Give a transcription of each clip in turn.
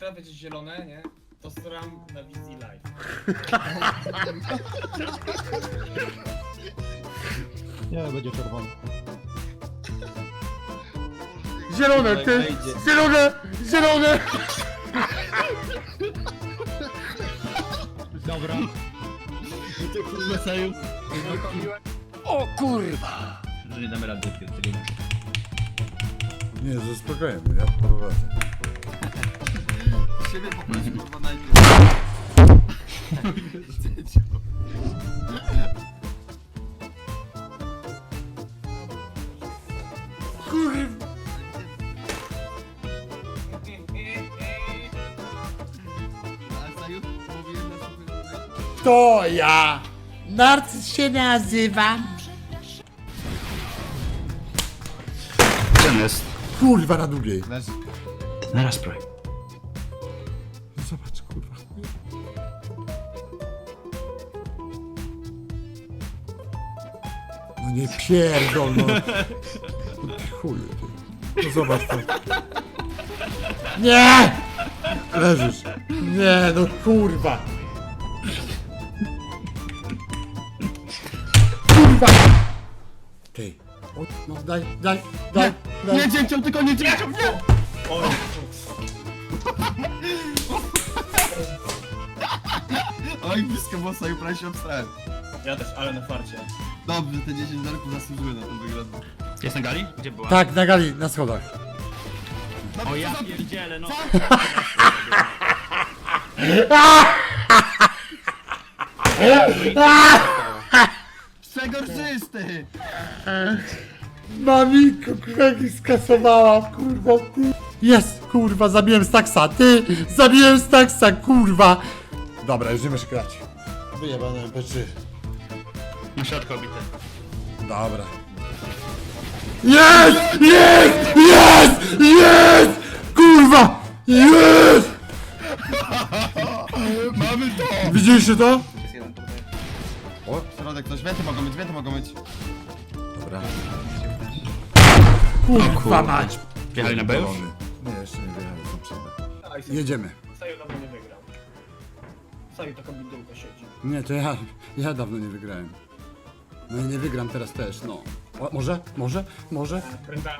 teraz będzie zielone, nie? To stram na wizji live. Nie, będzie czerwony. Zielone, ty! Zielone! Zielone! Dobra. O kurwa! że nie damy rady tego. Nie, ze spokojem, ja prowadzę. Poproś kurwa najpierw. Kurwa! A To ja! Narcyz się nazywam. Ten jest. Kurwa na długiej. Leży. Na raz nie pierdol, no. No Ty. No zobacz to. Nie! Leżysz. Nie, no kurwa. Kurwa! Ty. O, no daj, daj, daj, daj. Nie dzięcioł, tylko nie dzięcioł, nie! Oj, blisko było Zaju, prawie się obstrałem. Ja też, ale na farcie. Dobrze, te 10 darków zasłużyły na ten wygląd. Jest na gali? Gdzie była? Tak, na gali, na schodach. O ja pierdzielę, no. Przegorzysty! Mamiko, kręgi skasowała, kurwa, ty. Jest, kurwa, zabiłem Staxa, ty! Zabiłem Staxa, kurwa! Dobra, już nie możesz grać. Wyjebane MP3. Na środku obity. Dobra. Jest! Jest! Jest! Jest! Kurwa! Jest! Mamy to! Widzieliście to? O, środek, coś, wenty mogą być, wenty mogą być. Dobra. Kurwa mać! Wjechali na B już? Nie, jeszcze nie wyjechali, są przede. Jedziemy. Saju taka bidulka siedzi. Nie, to ja, ja dawno nie wygrałem. No i nie wygram teraz też, no. O, może? Może? Może? Brenda,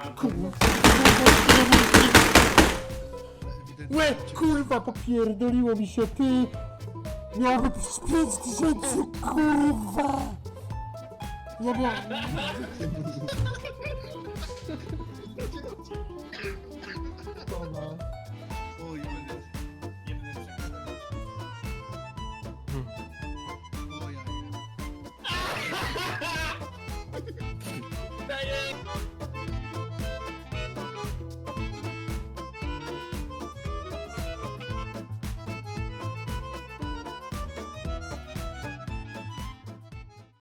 Łe, kurwa, popierdoliło mi się, ty! Miało być 5 tysięcy, kurwa! Ja miałem... Ha ha ha!